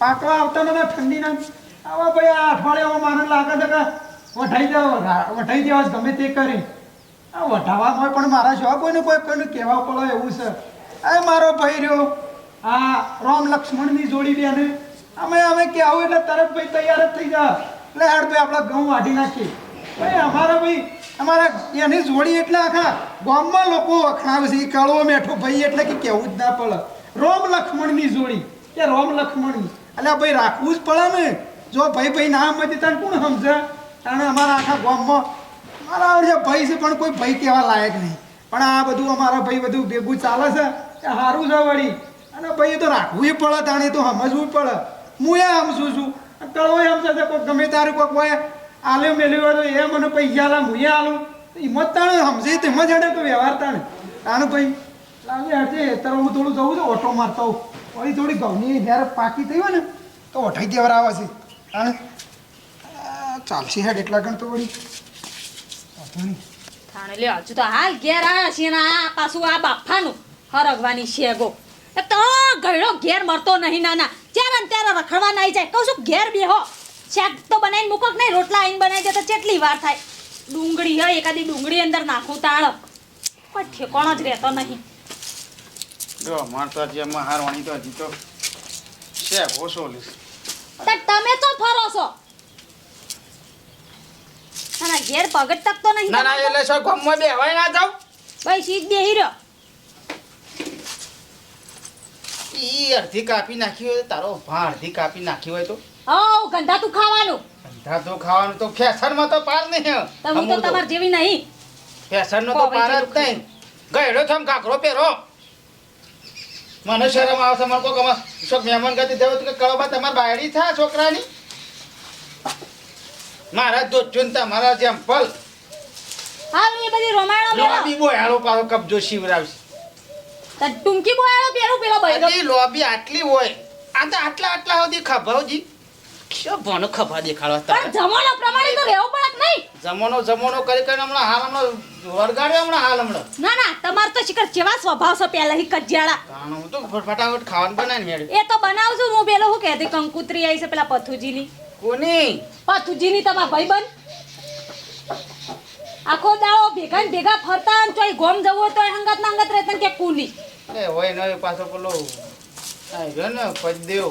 પાકવા આવતા નતા ઠંડીના આવા ભાઈ, આ અઠવાડિયામાં મારે લાગે છે કે વઢાઈ દેવા વઢાઈ દેવા ગમે તે કરી. આ વઢાવામાં પણ મારા શોખ કોઈને કોઈ કોઈને કહેવા પડે એવું છે. એ મારો ભાઈ રહ્યો. આ રામ લક્ષ્મણની જોડી બેને. અમે અમે કહેવું એટલે તરત ભાઈ તૈયાર જ થઈ જા. એટલે હેડ ભાઈ, આપણે ઘઉં વાઢી નાખીએ. ભાઈ, અમારા ભાઈ, અમારા એની જોડી એટલે આખા ગામમાં લોકો વખણાવે છે એ કાળો મેઠો ભાઈ એટલે કે કહેવું જ ના પડે. રોમ લક્ષ્મણની જોડી. કે રોમ લક્ષ્મણની? એટલે ભાઈ, રાખવું જ પડે ને. જો ભાઈ ભાઈ, ના સમજે તને કોણ સમજે? કારણ અમારા આખા ગામમાં મારા આવડે ભાઈ છે, પણ કોઈ ભાઈ કહેવા લાયક નહીં. પણ આ બધું અમારા ભાઈ બધું ભેગું ચાલે છે, એ સારું છે વળી. અને ભાઈ તો રાખવું પડે, તાણે તો સમજવું પડે. હું એ સમજું છું. કળવો સમજે છે કોઈ ગમે તારું કોઈક હોય, આલ્યો મેલ્યો તો એ મને પૈસા આલા, હું એ આલું. હિંમત તાણે સમજે, તેમ જ હેડે તો વ્યવહાર તાણે. તાણે ભાઈ, લાગે હશે તારે હું થોડું જવું છું, ઓટો મારતો વળી થોડી ઘઉંની હેર પાકી થઈ હોય ને, તો ઓઠાઈ દેવર આવે છે. આ ચાલશે હેડ એટલા ગણ તો વળી. થાણે લે હજુ તો હાલ ઘેર આવ્યા છીએ ને આ પાછું આ બાફાનું હરગવાની શેગો. એ તો ગયડો ઘેર મરતો નહીં નાના. જ્યારે ને ત્યારે રખડવા નહીં જાય. કહું છું, ઘેર બેહો. શાક તો બનાવીને મૂકો નહીં? રોટલા આવીને બનાવી દે તો કેટલી વાર થાય. ડુંગળી હોય, એકાદી ડુંગળી અંદર નાખું, તાળ. પણ ઠેકોણો જ રહેતો નહીં. જો માર તો હજી એમાં તો હજી તો છે ઓછો લીસ તમે તો ફરો છો. ના ઘેર પગટ તક તો નહીં ના ના એટલે છો ગમમાં બેહવાય ના જાવ ભાઈ સીધ બેહી રહ્યો. ઈ અડધી કાપી નાખી હોય તારો ભા અડધી કાપી નાખી હોય તો? ઓ ગંધા તું ખાવાનું. ગંધા તો ખાવાનું તો ફેશનમાં તો પાર નહીં તો હું તો. તમાર જેવી નહીં. ફેશનનો તો પાર જ નહીં. ગયડો થમ કાકરો પહેરો. મને શરમ આવશે મને કોઈ ગમે શોક મહેમાન ગતિ દેવો કે કળોબા તમારી બાયડી થા છોકરાની? મારા જો ચિંતા મારા જેમ જેમ્પલ હા એ બધી રોમાણો લોબી બોયાળો પાછો કબજો શિવરાવશે. તો ટૂંકી બોયાળો પેરો પેલો ભાઈ આટલી લોબી આટલી હોય. આ તો આટલા આટલા સુધી ખભાવજી શું ભણો ખભા દેખાડવા પણ તારે જમાનો પ્રમાણે તો રહેવું પડે નહીં? જમવાનો જમણો કરી કરીને હમણાં હાલ હમણાં વરગાડ્યો હમણાં હાલ હમણાં? ના ના તમાર તો શિખર જેવા સ્વભાવ છે પહેલા હી કજિયાળા? કારણ હું તો ફટાફટ ખાવાનું બનાવીને મેળવી એ તો બનાવજો હું પેલો શું કહેતી કંકુત્રી આવી છે પેલા પથુજીની. કોની? પથુજીની ભાઈ ભાઈબંધ? આખો દાડો ભેગા ને ભેગા ફરતા અને તોય ગોમ જવું તોય હંગાત ના હંગાત રહેતા કે કુલી? એ હોય ન પાછો પેલો આ ગયો ને પદ્યો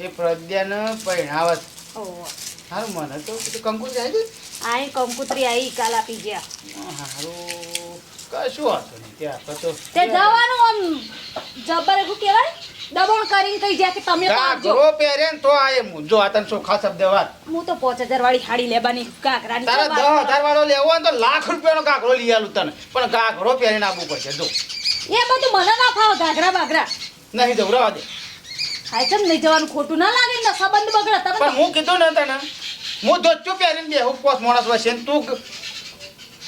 એ પ્રદ્યાને પહેણાવત સારું મને તો કીધું કંકુ જાય છે આઈ કંકુત્રી આવી કાલ આપી ગયા. સારું કશું હતું નહીં ત્યાં તો તે જવાનું આમ જબર એવું કહેવાય? દબણ કરીને કહી જાય કે તમે પાજો આવજો પહેરે તો આયે હું જો આ તને ચોખ્ખા શબ્દ વાત. હું તો પાંચ હજાર વાળી હાડી લેવાની કાકરાની તારે દસ હજાર વાળો લેવો હોય તો લાખ રૂપિયાનો કાકરો લઈ આલું તને. પણ કાકરો પહેરીને આવવું પડશે જો. એ બધું મને ના ફાવ ઘાઘરા બાઘરા. નહીં જવું રહેવા દે. હાય કેમ નહીં જવાનું? ખોટું ના લાગે ને? સંબંધ બગડે તમે પણ હું કીધું ને તને હું ધોચું પહેરીને બેહું પોસ માણસ વસે ને તું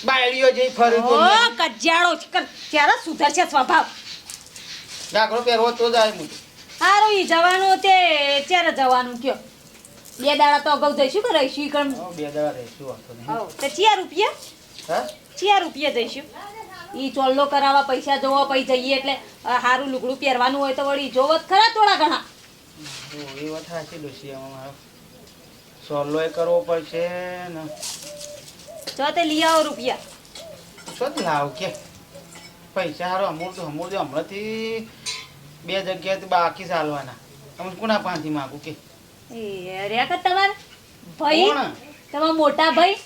બાયડીઓ જઈ ફરી ઓ કજ્જાળો છે ક્યારે સુધરશે સ્વભાવ. ગાઘરો પહેરવો તો જાય હું હારું ઈ જવાનું તે ત્યારે જવાનું કયો. બે દાડા તો અગાઉ જઈશું કે રહીશું બે દાડા રહીશું તો નહીં. હવ તે ચિયા રૂપિયા? હા? ચિયા રૂપિયા જઈશું. ઈ ચોલ્લો કરાવવા પૈસા જોવા પછી જઈએ એટલે સારું લુગડું પહેરવાનું હોય તો વળી જોવો જ ખરા થોડા ઘણા? તો એ વાત સાચી ડોશી આમાં મારો. એ કરવો પડશે ને. જો તે લઈ આવો રૂપિયા. શું તો લાવ કે. પૈસા હારો અમૂળ તો અમૂળ તો હમણાંથી બે જગ્યાએ બાકી ચાલવાના. તમે કોના પાંચથી માગું કે? એ કર તમારે ભાઈ? તમારા મોટા ભાઈ.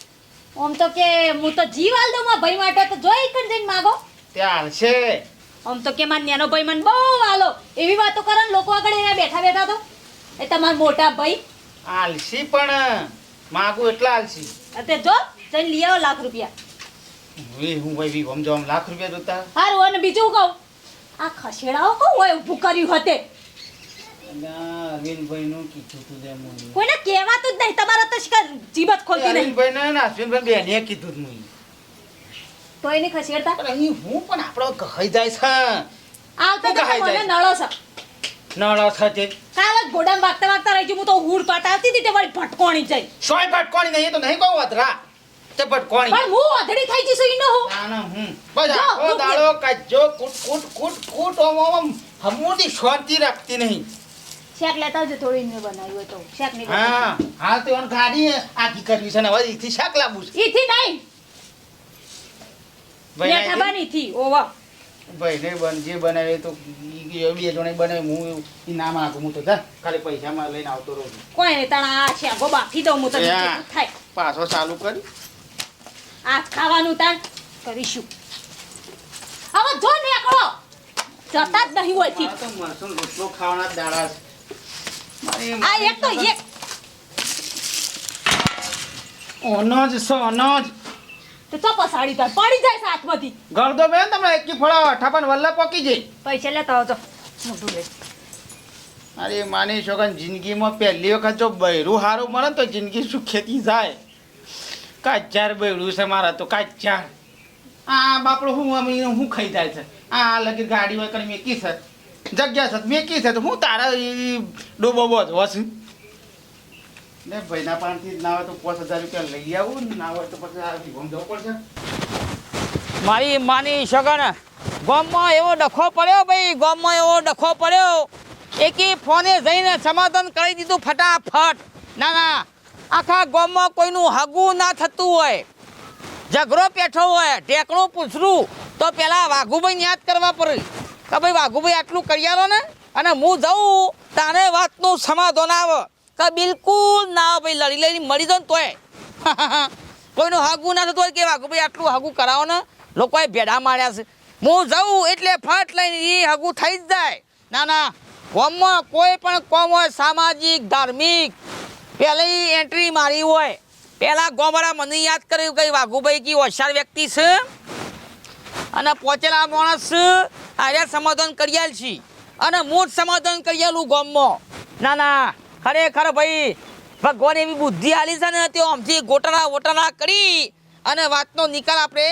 આમ તો કે હું તો જીવ આલ દઉં ભાઈ માટે તો જોઈ કર જઈને માગો. ત્યાં હાલશે આમ તો કે મારા નેનો ભાઈ મને બહુ આલો. એવી વાતો કરે ને લોકો આગળ એના બેઠા બેઠા તો. એ તમારા મોટા ભાઈ આલસી પણ માગું એટલા આલસી. અતે જો જઈને લઈ આવો લાખ રૂપિયા. હવે હું ભાઈ બી સમજો આમ લાખ રૂપિયા જોતા? હારું અને બીજું કહું. આ ખસેડાઓ કહું હોય ઊભું કર્યું હતે? કીધું તું જે મું કોઈને કહેવાતું જ નહીં તમારા તો શિકાર જીભ જ ખોલતી નહીં. અરવિંદભાઈ ને અશ્વિનભાઈ બેને કીધું તું મું તો એને ખસેડતા? પણ અહીં હું પણ આપણો કહી જાય છે. આવતા તો શું કહે મને જાય? નળો છે નળો થતે કાલ જ ઘોડામાં વાગતા વાગતા રહી ગયું હું તો હુડ પાટ આવતી હતી તે વળી ભટકોણી જઈ. સોય ભટકોણી નહીં એ તો નહીં કહું વધરા તે ભટકોણી. પણ હું અધડી થઈ જઈશું ઈનો હું. તાના હું. બસ જો, આખો રૂપિયા. દાડો કાજો કૂટ કૂટ કૂટ કૂટ ઓમ ઓમ હમુદી શાંતિ રાખતી નહીં. શેક લેતા આવજો થોડી ઈને બનાવ્યું તો. શેક નહીં હા હા તો એમ ગાડી આખી કરવી છે ને હવે ઈથી શેક લાવું છે. ઈથી નહીં. ભાઈ ખબર નહીં થી ઓવા. ભાઈ ને બન જે બનાવે તો બે જણે બનાવે હું એવું ઈ ના માગું હું તો જા ખાલી પૈસામાં લઈને આવતો રહું કોઈ નહીં તણા આ શેગો બાફી દઉં હું તો થાય. પાછો ચાલુ કરી. આ ખાવાનું તાણ કરીશું. હવે જો નીકળો. જતા જ નહીં હોય તો મરસું રોટલો ખાવાના દાડા છે. આ એક તો એક. ઓનો જ સો ઓનો જ તો તો પસાડી તાર. પડી જાય છે હાથમાંથી. ગળદો બેન તમને એકી ફળો ઠાપણ વલ્લા પોકી જાય. પૈસા લેતા આવજો. મોઢું લે. અરે માની છોકરા જિંદગીમાં પહેલી વખત જો બૈરું સારું મળે તો જિંદગી સુખેતી જાય? કાચાર બૈરું છે મારા તો કાચાર આ બાપડો હું અમે હું ખાઈ જાય છે? આ લગી ગાડી વગર મેકી છે. જગ્યા છે. મેકી છે તો હું તારા ઈ બો બોધવો છું. ને ભાઈના પાસેથી ના હોય તો પાંચ હજાર રૂપિયા લઈ આવું ને ના હોય તો પછી આ ગોમ જવું પડશે. મારી માની સગન ગામમાં એવો ડખો પડ્યો ભાઈ ગામમાં એવો ડખો પડ્યો. એકી ફોને જઈને સમાધાન કરી દીધું ફટાફટ. ના ના આખા ગામમાં કોઈનું હગું ના થતું હોય. ઝઘડો પેઠો હોય ઢેકણું પૂછરું તો પેલા વાઘુભાઈ યાદ કરવા પડે. કે ભાઈ વાઘુભાઈ આટલું કરી ને, અને હું જઉં, તારે વાતનું સમાધાન આવે. કે બિલકુલ ના ભાઈ, લડી લડી મરી ને તોય. કોઈનું હાગું ના થતું હોય કે વાઘુભાઈ આટલું હાગું કરાવો ને, લોકોએ ભેડા માર્યા છે. હું જઉં એટલે ફટ લઈને એ હાગું થઈ જ જાય. ના ના, કોમમાં કોઈ પણ કોમ હોય, સામાજિક, ધાર્મિક, પહેલી એન્ટ્રી મારી હોય. પહેલાં ગોમરા મને યાદ કર્યું કે વાઘુભાઈ કી હોશિયાર વ્યક્તિ છે. અને પહોંચેલા માણસ આર્યા સમાધાન કરી આલ છે. અને મૂળ સમાધાન કરિયાલું ગામમાં. ના ના, ખરેખર ભાઈ, ભગવાન એવી બુદ્ધિ આલી છે ને, તે આમથી ગોટાળા વોટાળા કરી અને વાતનો નિકાલ આપણે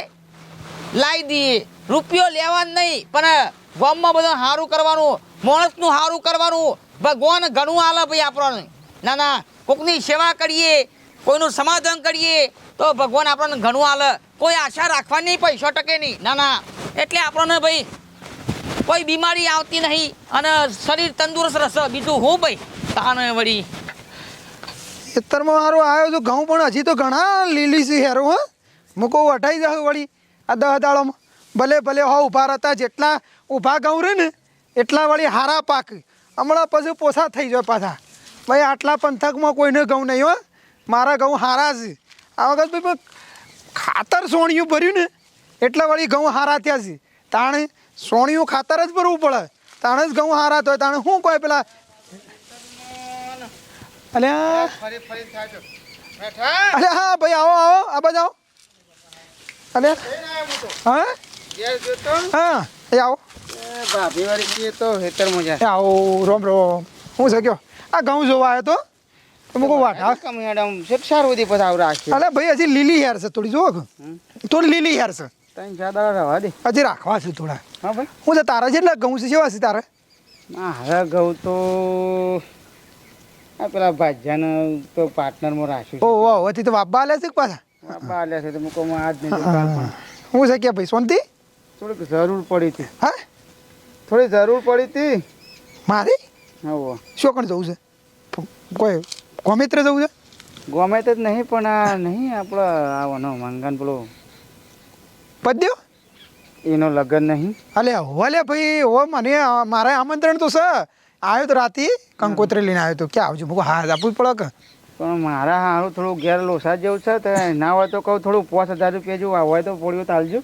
લાવી દઈએ. રૂપિયો લેવાનો નહીં, પણ ગામમાં બધું સારું કરવાનું, માણસનું સારું કરવાનું, ભગવાન ઘણું આલે ભાઈ આપણને. ના ના, કોકની સેવા કરીએ કોઈનું સમાધાન કરીએ તો ભગવાન આપણને ઘણું હાલે કોઈ આશા રાખવાની પૈસો ટકે નહીં. ના ના. એટલે આપણને ભાઈ કોઈ બીમારી આવતી નહીં અને શરીર તંદુરસ્ત રહેશે. બીજું હું ભાઈ? તાને વળી. ખેતરમાં મારું આવ્યો છું. ઘઉં પણ હજી તો ઘણા લીલી છે હેરો, હા. મૂકો વટાઈ જાઉં વળી આ દહ દાળોમાં ભલે ભલે હો, ઊભા રહેતા જેટલા ઊભા ઘઉં રહે ને, એટલા વળી હારા પાક. હમણાં પછી પોસા થઈ જાય પાછા. ભાઈ, આટલા પંથકમાં કોઈને ઘઉં નહીં, હો. મારા ઘઉં હારા છે. આ વખત ભાઈ ખાતર સોણિયું ભર્યું ને એટલે વળી ઘઉં હારા થયા છે. તાણે સોણિયું ખાતર જ ભરવું પડે. તાણે જ ઘઉં હારા થાય. તાણે શું કહે પેલા? અલ્યા? અરે હા ભાઈ આવો આવો. આ બાજુ આવો. આવ્યો હું. હા એ આવો. ભાભી વાળી તો આવો રોમ રોમ. હું છે કયો? આ ઘઉં જોવા આવ્યો તો. તો મૂકો વાટા કમ મેડમ શિક્ષા સુધી પછી આવું રાખ્યું અરે ભાઈ હજી લીલી હેર છે થોડી જોવો થોડી લીલી હેર છે. રહેવા દે. હજી રાખવા છે થોડા. હા ભાઈ. હું તો તારા જેટલા ઘઉં છે કેવા છે તારે? મારા ઘઉં તો આ પેલા ભાજ્યાને તો પાર્ટનરમાં રાખ્યું ઓ વાહ હતી તો વાપા આલે છે પાછા? છે બાલ્યા છે તો મૂકોમાં આજ નહીં હું. છે કે ભાઈ શાંતિ થોડીક જરૂર પડી હતી. હા? થોડી જરૂર પડી હતી. મારી? હવે શું કણ જવું છે? કોઈ ગોમિત્ર જવું છે? ગમે તે જ નહીં પણ આ નહીં આપણો આવવાનો મંગન પેલો. પદ્યો એનો લગ્ન નહીં. અલે હોલે ભાઈ હો મને મારે આમંત્રણ તો છે. આવ્યો તો રાતે કંકોત્રી લઈને આવ્યો તો. ક્યાં આવજો? મૂકો હા આપવું જ પડે કે. પણ મારા હારું થોડું ઘેર લોસા જેવું છે તો ના હોય તો કહું થોડું પાંચ હજાર રૂપિયા જેવું હોય તો પડ્યું તો હાલજો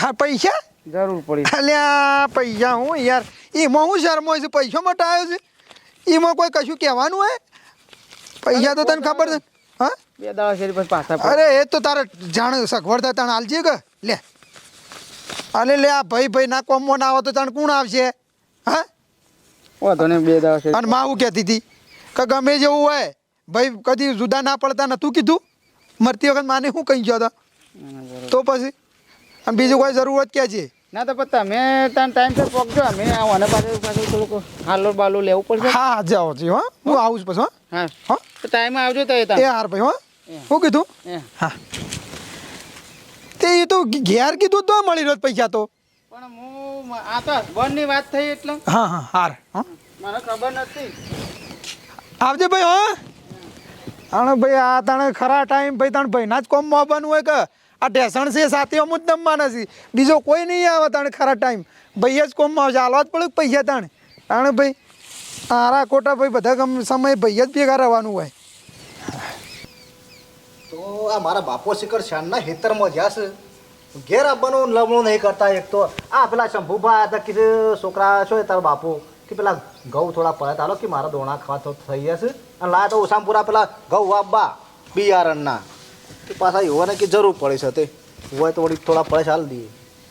હા પૈસા? જરૂર પડી. અલ્યા પૈસા હું યાર. એમાં હું શરમો છે? પૈસા માટે આવ્યો છે? એમાં કોઈ કશું કહેવાનું હોય પૈસા તો તને ખબર છે? હા? બે દાડા શેરી પછી પાછા અરે એ તો તારે જાણ સગવડતા તણ હાલજે કે? લે. અરે લે આ ભાઈ ભાઈ ના કોમો ના આવે તો તણ કોણ આવશે? હા? વાંધો નહીં બે દાડા શેરી અને માવું કહેતી હતી કે ગમે જેવું હોય ભાઈ કદી જુદા ના પડતા નતું કીધું. મરતી વખત માને શું કહી ગયો હતા તો પછી? અને બીજું કોઈ જરૂરત કે છે? ના તો પછી તમે તાન ટાઈમ પર પહોંચજો અમે આવવાને પાછળ પાછળ થોડુંક હાલો બાલો લેવું પડશે. હા હા જાઓ જી હો. હું આવું જ પછી હો. હા. હો. તો ટાઈમે આવજો તો એ એ હાર ભાઈ હો. હું શું કીધું હા. તે એ તો ઘેર કીધું તો મળી રહ્યો પૈસા તો. પણ હું આ તો હસબન્ડની વાત થઈ એટલે. હા હા હાર હા. મને ખબર નથી. આવજે ભાઈ હો. અણ ભાઈ આ તાણે ખરા ટાઈમ ભાઈ તાણે ભાઈના જ કોમમાં આવવાનું હોય કે? આ ઢેસણ છે સાથે અમુક જ નમવાના છે. બીજો કોઈ નહીં આવે તાણે ખરા ટાઈમ. ભાઈ જ કોમમાં આવશે. હાલવા જ પડે પૈસા તાણે? તાણે ભાઈ, આરા કોટા ભાઈ બધા સમય ભાઈ જ ભેગા રહેવાનું હોય. તો આ મારા બાપો શિખર શાનના હેતરમાં જશે ઘેર આવવાનો લમણો નહીં કરતા એક તો. આ પેલા શંભુભાઈ હતા કે છોકરા છો એ તારો બાપુ? કે પેલા ઘઉં થોડા પડે તાલો કે મારા દોણા ખાવા થઈ જશે અને લાયા તો ઓસામપુરા પેલા ઘઉં આપવા બિયારણના. કે પાછા એવાને કે જરૂર પડે છે તે. હોય તો વળી થોડા પડે હાલ દઈએ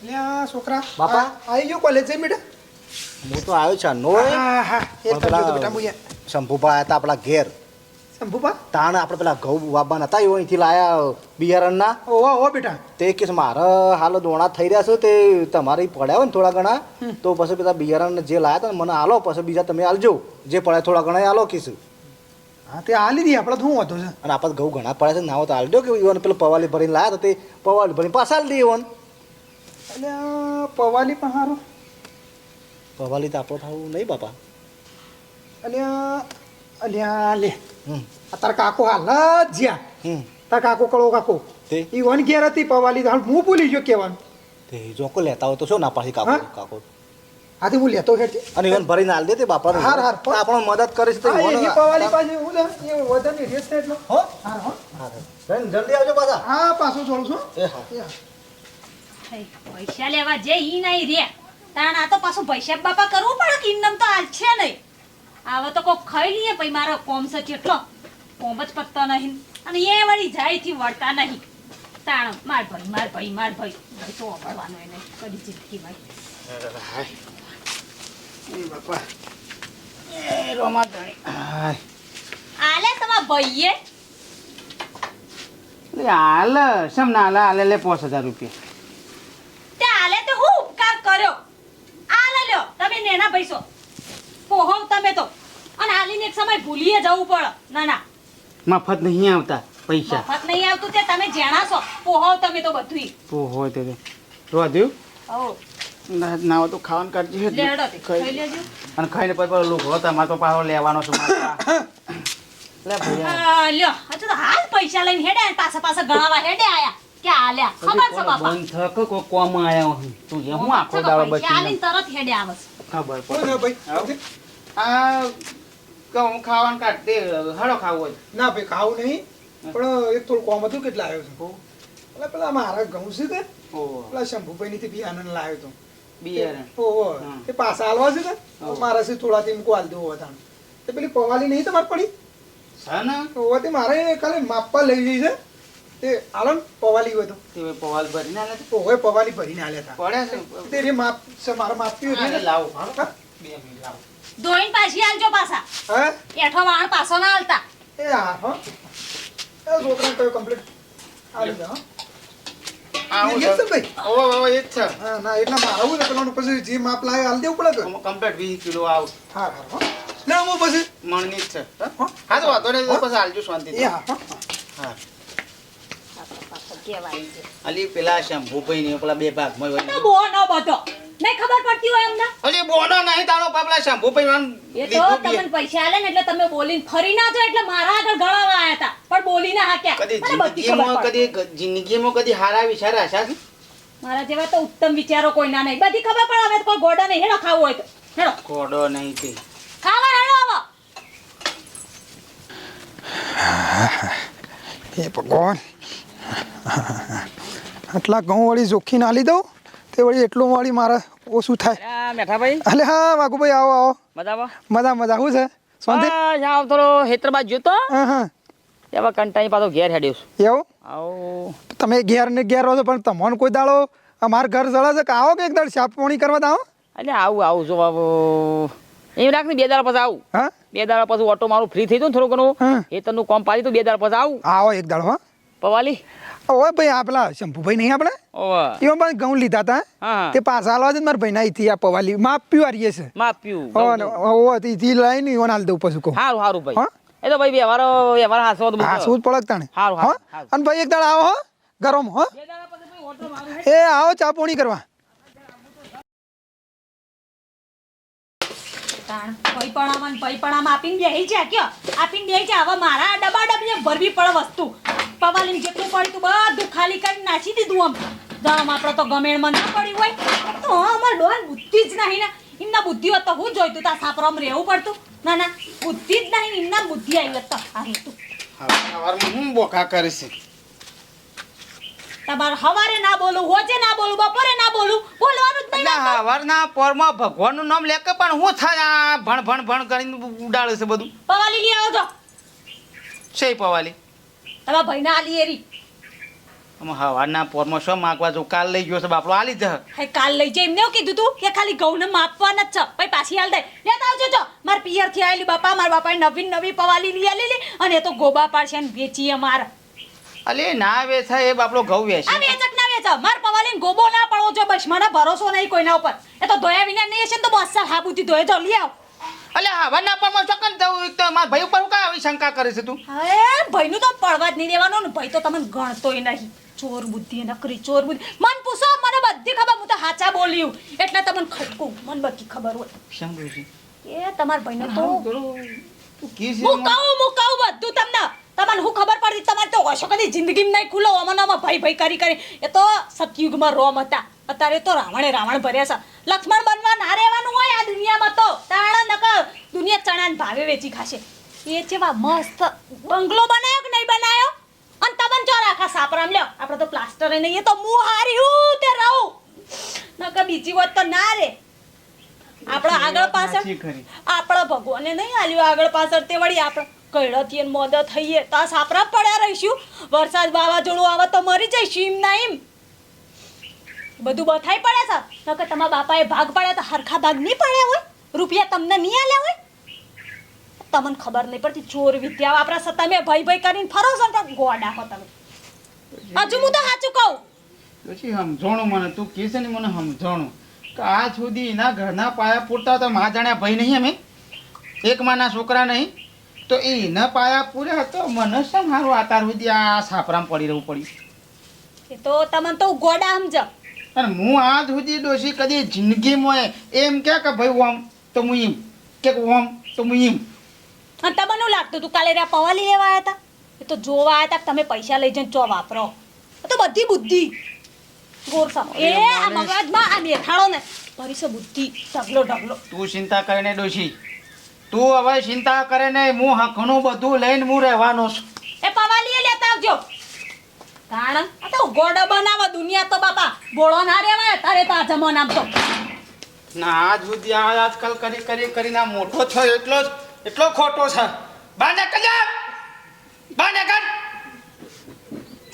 લ્યા છોકરા બાપા? આવી ગયો કોલેજ જઈ બેટા હું તો આવ્યો છે નો શંભુભા હતા આપણા ઘેર. શંભુભા? તાણ આપણે પેલા ઘઉં વાબાન હતા એવો અહીંથી લાયા બિયારણના. ઓહો ઓ બેટા. તે કે મારે હાલ દોણા થઈ રહ્યા છે તે તમારે પડ્યા હોય ને થોડા ઘણા. તો પછી પેલા બિયારણ જે લાયા હતા ને મને આલો પછી બીજા તમે હાલજો જે પડ્યા થોડા ઘણા હાલો કીશું. હા તે આલી દઈએ આપણે શું વાંધો છે? અને આપણે ઘઉં ઘણા પડ્યા છે ના તો તો દો કે ઈવન પેલો પવાલી ભરીને લાયા તો તે પવાલી ભરીને પાછા આલી દઈએ ઈવન. એટલે પવાલી પણ સારું પવાલી તો આપણો થવું નહીં બાપા. અલ્યા અલ્યા લે. આ તારા કાકો હાલ જ્યાં. તાર કાકો કળો કાકો. તે? ઈવન વન ઘેર હતી પવાલી તો હાલ હું ભૂલી ગયો કહેવાનું. તે જોકો લેતા હોય તો શું ના પાછી કાકો કાકો? આથી હું લેતો હેઠી અને ઈવન ભરીને આલ દે તે બાપા હાર, હાર. આપણો મદદ કરે છે તો એ પવાલી પાછી હું લે એ વધારે રેસ છે એટલો. હો? હાર હો. હાર. બેન, જલ્દી આવજો પાછા. હા પાછો છોડું છું. એ હા. પૈસા લેવા જે ઈ નહીં રે. તાણ આ તો પાછું પૈસા બાપા કરવું પડે કે ઇન્નમ તો આલ છે નહીં. આવા તો કોઈ ખાઈ લઈએ પછી મારો કોમ છે કેટલો કોમ જ પત્તો નહીં. અને એ વળી જાય થી વળતા નહીં. તાણ માર ભાઈ માર ભાઈ માર ભાઈ. ભાઈ તો વાપરવાનો એને કદી જિંદગી ભાઈ એ બાપા. એ રોમા ધણી આલે તમારા ભાઈએ? હાલ શમ ના હાલે હાલે લે પાંચ હજાર રૂપિયા. તે આલે તો હું ઉપકાર કર્યો? આલે લ્યો તમે નેના પૈસો પોહો તમે તો. અને આલીને એક સમય ભૂલીએ જવું પડે. ના ના. મફત નહીં આવતા પૈસા. મફત નહીં આવતું તે તમે જેણા છો પોહો તમે તો બધુંય. તો હોય તે. રોધ્યું? ના ના હોય તો ખાવાનું લેજો. અને ખાઈને પછી પેલો લુક હતા મારે તો પાછો લેવાનો છું મારે લે ભૈયા લ્યો હજુ તો હાલ પૈસા લઈને હેડે પાછા પાછા ગણાવા હેડે આયા. કે આલ્યા ખબર છે બાપા? બંધ થક કોમ આવ્યો હું? તું જે હું આખો દાડો બચી આલીને તરત હેડે આવે. ખબર પડે. ભાઈ આ કહું ખાવાનું કાઢ દે હળો ખાવું ના ભાઈ ખાવું નહીં. પણ એક થોડું કોમ હતું કેટલા આવ્યો છું એટલે પેલા મારા ઘઉં છે કે પેલા શંભુભાઈ નીથી બી આનંદ લાવ્યો હતો બિયારણ. ઓહો હા. તે પાછા હાલવા છે ને? હા. મારા છે થોડા થી મૂકો હાલ દેવો હતા તે પેલી પવાલી નહીં તમારે પડી? સન ઓહો તે મારે કાલે માપવા લઈ જઈ છે. તે ને પવાલી હોય તો. તે પવાલ ભરી ના લે ઓહો પવાલી ભરીને હાલ્યા હતા પડે છે? તે રે માપ છે મારા માપતી હા, હતી લાવો. હા? બે મિનિટ લાવો. ધોઈને પાછી આલજો પાછા. હા? એઠો વાણ ના આલતા એ હા હો. એ છોકરાને કયો કમ્પ્લીટ? આવી જાઓ આવું એ જ છે ભાઈ ઓહો ઓહો એ જ છે હા ના એટલે મારે આવું ને પેલાનું પછી જે માપ લાવે હાલ દેવું પડે તો કમ્પ્લીટ વીસ કિલો આવ હા. હા હો લે હું પછી મણની જ અલી પેલા શંભુભાઈ ને પેલા બે ભાગમાં નહીં ખબર પડતી હોય એમને અલી બોલો નહીં તારો પાપલા શંભુભાઈ વાન એ તો તમને પૈસા આલે ને એટલે તમે બોલીને ફરી ના જો એટલે મારા આગળ ગળાવા આયા હતા. પણ બોલીને હાક્યા. કદી જિંદગીમાં કદી જિંદગીમાં કદી હારા વિચાર આશા છે મારા જેવા તો ઉત્તમ વિચારો કોઈના નહીં. બધી ખબર પડે હવે કોઈ ગોડા નહીં. હેડો ખાવું હોય તો. હેડો. ગોડો નહીં તે. ખાવા હેડો આવો હે ભગવાન. આટલા ઘઉં વળી જોખી ના દઉં તે વળી એટલું વળી મારે ઓછું થાય. મેઠાભાઈ. અલે હા વાઘુભાઈ આવો આવો. મજામાં? મજા મજા. શું છે? હા જાવ થોડો હેતર બાજુ જોતો હા હા. એવા કંટાઈ પાછો ઘેર હેડ્યો છું. એવું? આવો. તમે ઘેર ને ઘેર રહો છો પણ તમને કોઈ દાડો અમારા ઘર જળે છે કે આવો કે એક દાડ સાપ પોણી કરવા આવો એટલે આવું આવું જો બાબુ એમ રાખ ને બે દાડા પછી આવું. હા? બે દાડા પછી ઓટો મારું ફ્રી થઈ ગયું થોડું હા. ઘણું હેતરનું કામ પાડી તો બે દાડા પછી આવું. આવો એક દાડો હા. પવાલી. ઓય ભાઈ આ પેલા શંભુભાઈ નહીં આપણે? એમાં પણ ઘઉં લીધા હતા તે પાછા છે ને મારા ભાઈના અહીંથી આ પવાલી. માપ પીવારીએ છે માપ્યું હો ને હો થી લઈને ઈવન હાલ દઉં પછી કહું. સારું સારું ભાઈ? એ તો ભાઈ વ્યવહાર વ્યવહાર હાસો તો હા જ પડક તાણે? હો. અને ભાઈ એક દાડ આવો હો ગરમ હો. એ આવો ચા પોણી કરવા. તાણ પૈપણામાં ને પૈપણામાં આપીને બેહી છે કયો? આપીને બેહી છે હવે મારા ડબા ડબને ભરવી પડે વસ્તુ. પવાલીને જેટલું પડ્યું તું બધું ખાલી કરી નાખી દીધું આમ. ગામ આપણે તો ગમેણમાં ના પડ્યું હોય. તો અમાર ડોન બુદ્ધિ જ નહીં ને. એમના બુદ્ધિ હોત તો હું જોઈતું તા સાપરામાં રહેવું પડતું. ના ના, બુદ્ધિ જ નહીં એમના બુદ્ધિ આવી હોત તો. આ તું હવે હું બોકા કરીશ? તમારે હવારે ના બોલું હોજે ના બોલું બપોરે ના બોલું બોલવાનું જ નહીં એટલે હવારના પોરમાં ભગવાનનું નામ લે કે પણ હું થાય આ ભણ ભણ ભણ કરીને ઉડાડે છે બધું? પવાલી લઈ આવો છો છે પવાલી? તમારા ભાઈને આલી એરી. આમાં હવારના પોરમાં શું માગવા જો કાલ લઈ ગયો છે બાપડો આલી જ હે. કાલ લઈ જઈ. એમને કીધું તું કે ખાલી ઘઉંને માપવાના જ છે. પછી પાછી હાલ દે. લેતા આવજો જો મારા પિયરથી આવેલી બાપા મારા બાપાએ નવીન નવી પવાલી લઈ આલેલી અને એ તો ગોબા પાડશે ને વેચી અમારે. અલે ના વેચા એ બાપડો ઘઉં આ વેચે વેચક ના વેચા? માર પવાલીન ને ગોબો ના પડવો જો બસ મને ભરોસો નહીં કોઈના ઉપર. એ તો ધોયા વિના નહીં છે તો બસ હા બુદ્ધિ ધોય જો લઈ આવ. અલે હવારના પોરમાં ચકન થયું? એક તો મારા ભાઈ ઉપર હું આવી શંકા કરે છે તું? હવે ભાઈનું તો પડવા જ નહીં દેવાનું ને ભાઈ તો તમને ગણતોય નહીં. ચોર બુદ્ધિ નકરી ચોર બુદ્ધિ. મન પૂછો મને બધી ખબર હું તો હાચા બોલ્યું એટલે તમને ખટકું મને બધી ખબર હોય. ડોશી? એ તમાર ભાઈને તો હા, મુકાઉ તું હું કહું હું કહું બધું તમને. તમને હું ખબર પડતી? તમારે તો ઓછો કદી જિંદગીમાં નહીં ખુલ્લો. અમનામાં ભાઈ ભાઈ કરી કરી. એ તો સતયુગમાં રોમ હતા. અત્યારે તો રાવણે રાવણ ભર્યા છે. લક્ષ્મણ બનવા ના રહેવાનું હોય આ દુનિયામાં તો. તાણા નકર દુનિયા ચણાને ભાવે વેચી ખાશે. એ જેવા મસ્ત બંગલો બનાવ્યો કે નહીં બનાવ્યો અને તમને જો રાખા સાપરામ લ્યો. આપણે તો પ્લાસ્ટર નહીં. એ તો હું હારી હું તે રહું. નકર બીજી વાત તો ના રે. આપણા આગળ પાછળ આપણા ભગવાને નહીં આલ્યું આગળ પાછળ તે વળી આપણે એને મદદ થઈએ તો સાપરા પડ્યા રહીશું. વરસાદ વાવાઝોડું આવે તો મરી જઈશું એમ ના એમ. બધું બથાઈ પડે છે. નકર તમારા બાપાએ ભાગ પાડ્યા તો હરખા ભાગ નહીં પડ્યા હોય. રૂપિયા તમને નહીં આલ્યા હોય. તમને ખબર નહીં પડતી, ચોર વિદ્યા વાપરા સત્તા મેં ભાઈ ભાઈ કરીને ફરો છો ગોડા હો તમે. હજુ હું તો સાચું કહું. પછી સમજણું મને, તું કે છે ને મને સમજણું. કે આ સુધી એના ઘરના પાયા પૂરતા તો મા જાણ્યા ભાઈ નહીં અમે એક માના છોકરા નહીં. તો એના પાયા પૂર્યા તો મને શું સારું આતાર સુધી આ સાપરામ પડી રહેવું પડ્યું. એ તો તમને તો ગોડા સમજો અને હું આજ સુધી ડોશી કદી જિંદગીમાં એમ કે કે ભાઈ ઓમ તો હું એમ કે ઓમ તો હું એમ. અને તમને શું લાગતું તું કાલે રહ્યા પવાલી લેવા આવ્યા હતા એ તો જોવા આવ્યા હતા તમે પૈસા લઈ જઈને ચો વાપરો. તો બધી બુદ્ધિ. ગોરસામાં એ આ મગજમાં આ મેથાળો ને પરિસ બુદ્ધિ. ઢગલો ઢગલો. તું ચિંતા કરીને ડોશી. તું હવે ચિંતા કરે ને હું હકનું બધું લઈને હું રહેવાનો છું. એ પવાલી લેતા આવજો. કારણ આ તો ગોડો બનાવો દુનિયા તો બાપા. બોળો ના રહેવાય તારે તો આ જમાનામ તો. ના આજ સુધી આ આજકાલ કરી કરી કરીને મોટો થયો એટલો જ એટલો ખોટો છે. બાને કજા બાને કર!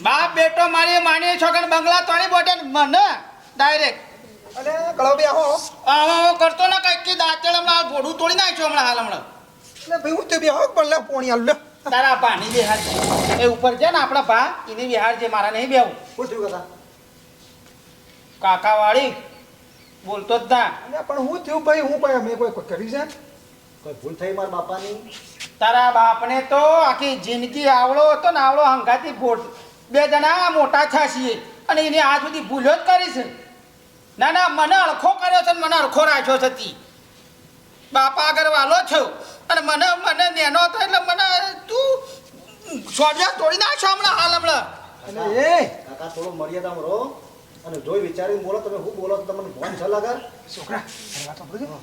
બાપ બેટો મારી માની છોકન બંગલા તોડી બોટે મને? ડાયરેક્ટ અરે કળો બે આવો કરતો ને કંઈક કી દાંતેડ હમણાં ભોડું તોડી નાખ્યો હમણાં હાલ હમણાં. એટલે ભાઈ હું તે બે આવો પણ લે પોણી આલ લે. તારા ભાની બેહાર છે. એ ઉપર છે ને આપણા ભા એની બિહાર છે મારા નહીં બેવું શું થયું કાકા કાકા વાળી બોલતો જ ના અલ્યા પણ હું થયું ભાઈ? હું ભાઈ મેં કોઈ કોઈ કરી છે? કોઈ ભૂલ થઈ મારા બાપાની? તારા બાપને તો આખી જિંદગી આવડો હતો ને આવડો હંગાતી ભોટ. બે જણા મોટા છાશીએ. અને એને આજ સુધી ભૂલ્યો જ કરી છે. ના ના મને અળખો કર્યો છે ને મને અળખો રાખ્યો છે તી. બાપા આગળ વાલો છો અને મને મને નેનો હતો એટલે મને તું સોડિયા તોડી નાખશો હમણાં હાલ હમણાં. અને એ કાકા થોડો મર્યાદામાં રહો અને જોઈ વિચારી બોલો તમે શું બોલો તો તમને ફોન છે લાગર છોકરા વાત સાંભળજો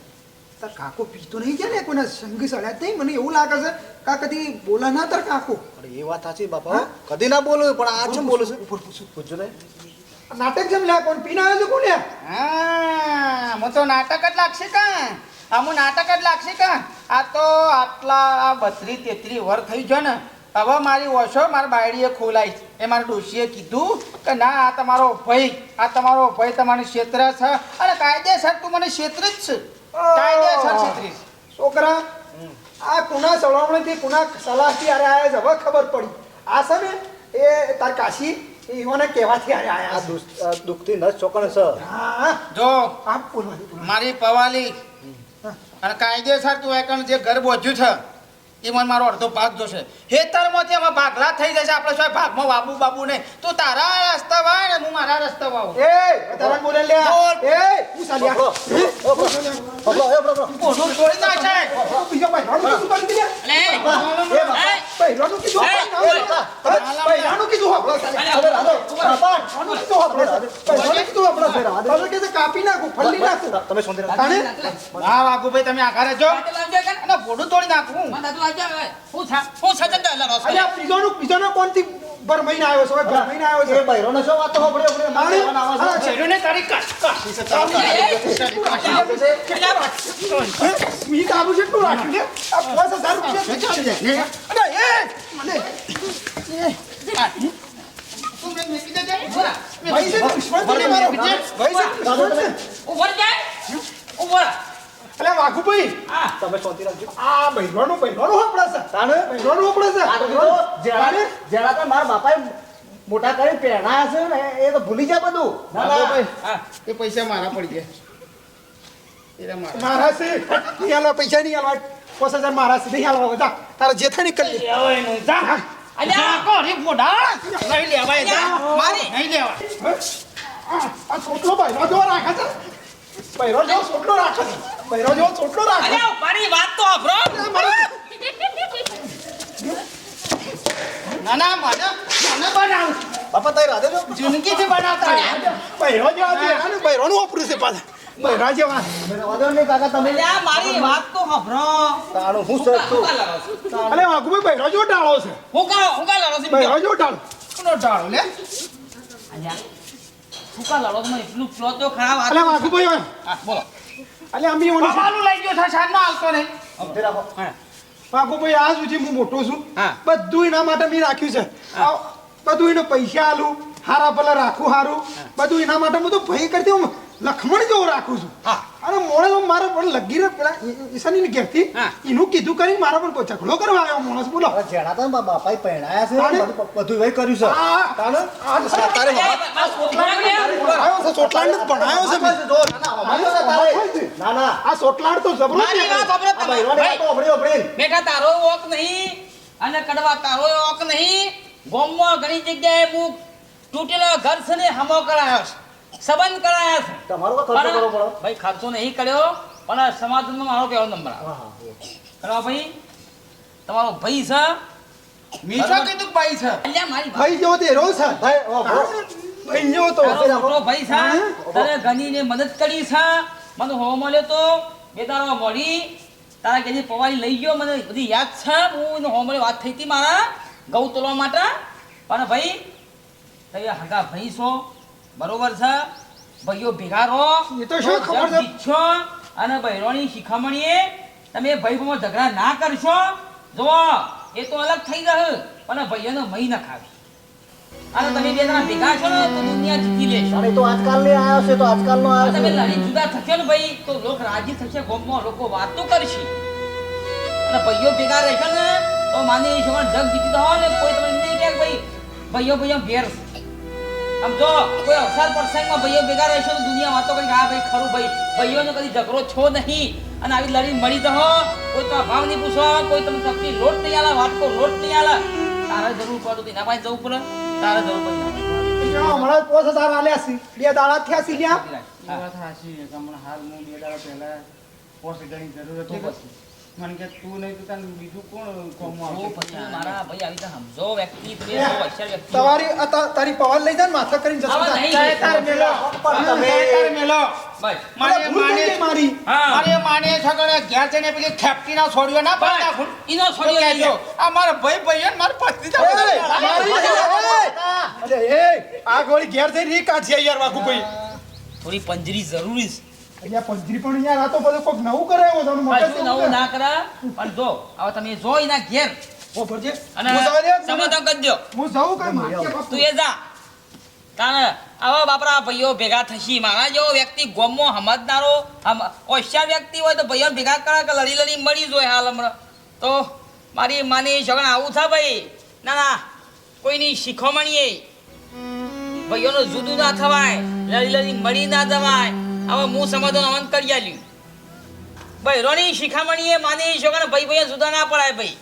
તાર કાકો પીતો નહીં ગયા ને કોઈના સંગી સળ્યા તે? મને એવું લાગે છે કા કદી બોલા ના તાર કાકો? અરે એ વાત સાચી બાપા કદી ના બોલું પણ આ છે બોલું છે? ઉપર પૂછું. પૂછજો ને. આ નાટક જેમ લ્યા કોણ પીના આવે કોણ લ્યા હા હું તો નાટક જ લાગશે કા. આમું નાટક જ લાગશે કા. આ તો આટલા આ બત્રી તેત્રી વર થઈ ગયો ને. હવે મારી ઓછો મારા બાયડીએ ખોલાઈ એ મારા ડોશીએ કીધું કે ના આ તમારો ભાઈ આ તમારો ભાઈ તમારી ક્ષેત્ર છે. અને કાયદેસર તું મને ક્ષેત્ર જ છે. કાયદેસર ક્ષેત્રીશ છોકરા આ કુના સળવણીથી કુના સલાહથી અરે આ હવે ખબર પડી. આ છે ને એ તાર કાશી એ કેવાથી કહેવાથી આ આયા આ દુખતી નસ ચોકણ છે. હા જો દે. મારી પવાલી. અને કાયદેસર તું એકણ જે ઘર બોજ્યું છે એમાં મારો અડધો ભાગ જોશે હેતરમાંથી એમાં ભાગલા થઈ જશે આપણે શું ભાગમાં વાબુ બાબુ નહીં તું તારા રસ્તા વાય ને હું મારા રસ્તા વાવ એ તારા બોલે લે એ હું ચાલ્યા પકડો, એ પકડો. કોનું તોડી નાખાય બીજો ભાઈ શું કરી દીધા લે એ બાપા, પહેલાનું કીધું એ, આપણે ના બોલો. પહેલાનું કીધું આપણે હવે રાધો, બાપા, પહેલાનું કીધું આપણે કે કાપી નાખું ફલ્લી નાખું. તમે સોંધી રાખો. તાણે? હા વાઘુભાઈ તમે આઘા રહેજો અને તોડી નાખું. મને દાદુ હું હું અલ્યા બીજોનું બીજોનો કોણથી બર મહિના આવ્યો છે? ઘર મહિના આવ્યો છે. શું વાતો. તારી. મી કાબુ રાખ્યું ને આ એ! મને ભાઈ મારો ભાઈ બાપાએ મોટા કરી પહેણાયા છે ને એ તો ભૂલી જાય બધું. વાઘુભાઈ, હા એ પૈસા મારા પડી ગયા મારા. છે નહીં હાલવા પૈસા નહીં હાલવા પાંચ હજાર મારા નહીં હાલવા બધા તારા જે થાય ને. અલ્યા. જા, કોરી મોઢા. નહીં લેવાય, જા. મારી. નહીં લેવાય. આ આ છોટલો બૈરો જેવો રાખે છે બૈરો જેવો છોટલો રાખે છે બૈરો જેવો છોટલો રાખે. અલ્યા મારી વાત તો સાંભળો ના ના મને મને બનાવ બાપા તારી રાધે જો. જિંદગીથી બનાવતા નહીં. બૈરો જેવા છે અને બૈરોનું વાપરું છે પાછા બૈરા જેવા. મને વાંધો નહીં કાકા તમે મારી વાત તો હભરો તાણો હું સર છું. હું? અલે વાઘુભાઈ બૈરો જેવો ડાળો છે. હું કા હું કા લડો છે? બૈરો જેવો ડાળો કોનો ડાળો લે. અલ્યા હું કા લડો? મને એટલું ફ્લો તો ખરાબ આ અલે વાઘુભાઈ હોય હા, બોલો. અલે અમે ઓની છે. લઈ ગયો છે શાનનો હાલતો નહીં. સમજી રાખો. વાઘુભાઈ આ સુધી હું મોટો છું. હા. બધું એના માટે મેં રાખ્યું છે. બધું એનો પૈસા આલું હારા ભલા રાખું હારું. બધું એના માટે હું તો ભય કરતી હું લખમણ જેવું રાખું છું. હા. અને મોણે મારે પણ લગી રહ્યો પેલા ઈશાની ઘેરથી. એનું કીધું કરી મારા પણ ઝઘડો કરવા આવ્યો માણસ બોલો. હવે જેડા તો બાપા પહેણાયા છે? બધું ભાઈ વહી કર્યું છે. આ અલ્યા, ભણાયો છે ના, ના, આ ચોટલાંડ તો જબરો છે. સાંભળો આ તમે. બૈરોની ભાઈ, વાતો સાંભળી, સાંભળી. બેટા તારો ઓક નહીં અને કડવા તારો ઓક નહીં. ગોમમાં ઘણી જગ્યાએ હું તૂટેલો ઘર છે ને હમો કરાયો છે. સંબંધ કરાયા છે. તમારો તો ખર્ચો કરવો પડે. ભાઈ ખર્ચો નહીં કર્યો પણ સમાધાનમાં મારો કેવો નંબર આવે. હા. ભાઈ. તમારો ભાઈ છે. મીઠો કીધું ભાઈ છે? અલ્યા મારી ભાઈ જેવો તે રો છે. ભાઈ, ઓ, ભાઈ. જેવો તો મોટો ભાઈ છે. તને ઘણીને મદદ કરી છે. મને હો મળ્યો તો બે દાડો મળી તારા કેજી પવારી લઈ ગયો. મને બધી યાદ છે. હું હો મળ્યો વાત થઈ હતી મારા ગૌ તોલવા માટે. પણ ભાઈ તમે હગા ભાઈ છો. બરોબર છે? ભાઈઓ ભેગા રહો. એ તો શું ખબર છે? અને બહેરોની શિખામણીએ તમે ભાઈ ભાઈમાં ઝઘડા ના કરશો? જો એ તો અલગ થઈ જશે પણ ભાઈઓને મહી ના ખાવી. અને તમે બે જણા ભેગા છો ને તો દુનિયા જીતી લેશો. અને તો આજકાલ આજકાલની આયો છે તો આજકાલ નો આયો તમે લડી જુદા થશો ને ભાઈ તો લોક રાજી થશે ગોમમાં લોકો વાતો કરશે. અને ભાઈઓ ભેગા રહેશે ને તો માની જગ જીતી દો ને કોઈ તમને નહીં કે ભાઈ ભાઈઓ ભાઈઓ ભેર છે. આમ જો કોઈ અવસર પ્રસંગમાં ભાઈઓ ભેગા રહેશો તો દુનિયા વાતો કરી હા ભાઈ ખરું ભાઈ ભાઈઓનો કદી ઝઘડો છો નહીં. અને આવી લડી મળી દો કોઈ તો ભાવ નહીં પૂછો કોઈ તમને તકલીફ લોટ નહીં વાત વાટકો લોટ નહીં આલે. તારે જરૂર પડતું તો એના પાસે જવું પડે. તારે જરૂર પડે હમણાં પોસ હજાર આલ્યા છે. બે દાડા થયા છે લ્યા એ વાત સાચી છે હમણાં હાલ હું બે દાડા પહેલા પોસ ગણી જરૂર હતો પછી? મને કે તું નહીં તો તને બીજું કોણ કોમમાં આવશે? પછી મારા ભાઈ આવી રીતે સમજો વ્યક્તિ તમે બહુ હોશિયાર વ્યક્તિ. તમારી તારી પવન લઈ જાય ને માથા કરીને જશો આવા તા. નહીં. ચાહે તાર મેલો. તમે તાર મેલો. મારે ભૂલ થઈ ગઈ માને મારી મારે માને છગડે ઘેર જઈને પેલી ખેપટીના છોડ્યો ના પાડી નાખું ઈનો છોડ્યો તો લઈ કહેજો, જાઓ. આ મારા ભાઈ ભાઈ મારા પત્ની એ, અરે એ આ ગોળી ઘેર જઈને રી કાઢી યાર વાઘુભાઈ. થોડી પંજરી જરૂરી છે. અહીંયા પંજરી પણ યાર આ તો બધું કોક નવું કરે એવો છે. મગજ નવું ના કરા પણ જો હવે તમે જો એના ઘેર. ઓ ભરજે. અને હું જવા દે, હું જાઉં કઈ માગ્યા તું એ જા. તાને આવા બાપરા ભાઈઓ ભેગા થશી. મારા જેવો વ્યક્તિ ગોમો સમજનારો હોશિયાર વ્યક્તિ હોય તો ભાઈઓ ભેગા કરા કે લડી લડી મળી જોઈએ હાલ હમણાં. તો મારી માની જગણ આવું થા ભાઈ. ના ના કોઈની શીખવણીએ ભાઈઓનું જુદું ના થવાય. લડી લડી મળી ના જવાય. હવે હું સમાધાન અમન કરી આલ્યું. ભાઈ રોની શિખામણીએ માની સગણ ભાઈ ભાઈ સુધા ના પડાય ભાઈ.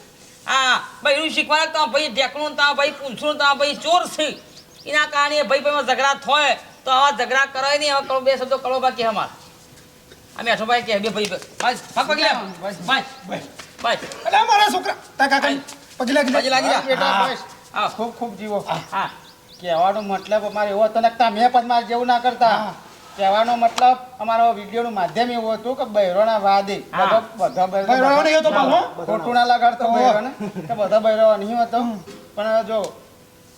હા ભાઈ એનું શીખવા તો ભાઈ ઢેકણું તા ભાઈ પૂંછડું તા ભાઈ ચોર છે. એના કારણે ભાઈ ભાઈમાં ઝઘડા થાય તો આવા ઝઘડા કરાય નહીં હવે કરો બે શબ્દો કરો બાકી અમાર. અમે અઠો ભાઈ કે બે ભાઈ બસ પગી લે બસ બસ બસ અલા મારા છોકરા. તા કાકા પગે લાગી પગે લાગી જા. હા. ખૂબ ખૂબ જીવો. હા. કહેવાનો મતલબ અમારે એવો હતો મેં પણ મારે જેવું ના કરતા. હા. કહેવાનો મતલબ અમારો વિડીયોનું માધ્યમ એવું હતું કે બૈરોના વાદે. બધા બૈરો- બૈરો નહીં હતો ખોટું ના લગાડતો બૈરોને કે બધા બૈરો નહીં હતો. પણ જો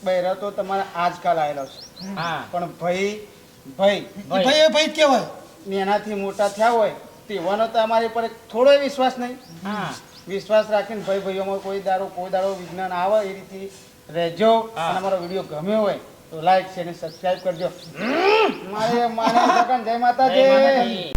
બૈરો તો તમારે આજકાલ આવેલો છે. હા. પણ ભાઈ ભાઈ ભાઈ. એ ભાઈ કહેવાય. એનાથી મોટા થયા હોય તેવાનો તો અમારી પર થોડો વિશ્વાસ નહીં. હા. વિશ્વાસ રાખીને ભાઈ ભાઈઓમાં કોઈ દારો કોઈ દારો વિજ્ઞાન આવે એ રીતે રહેજો. અને અમારો વીડિયો ગમ્યો હોય તો લાઈક છે અને સબસ્ક્રાઇબ કરજો. મારે મારા જય માતાજી.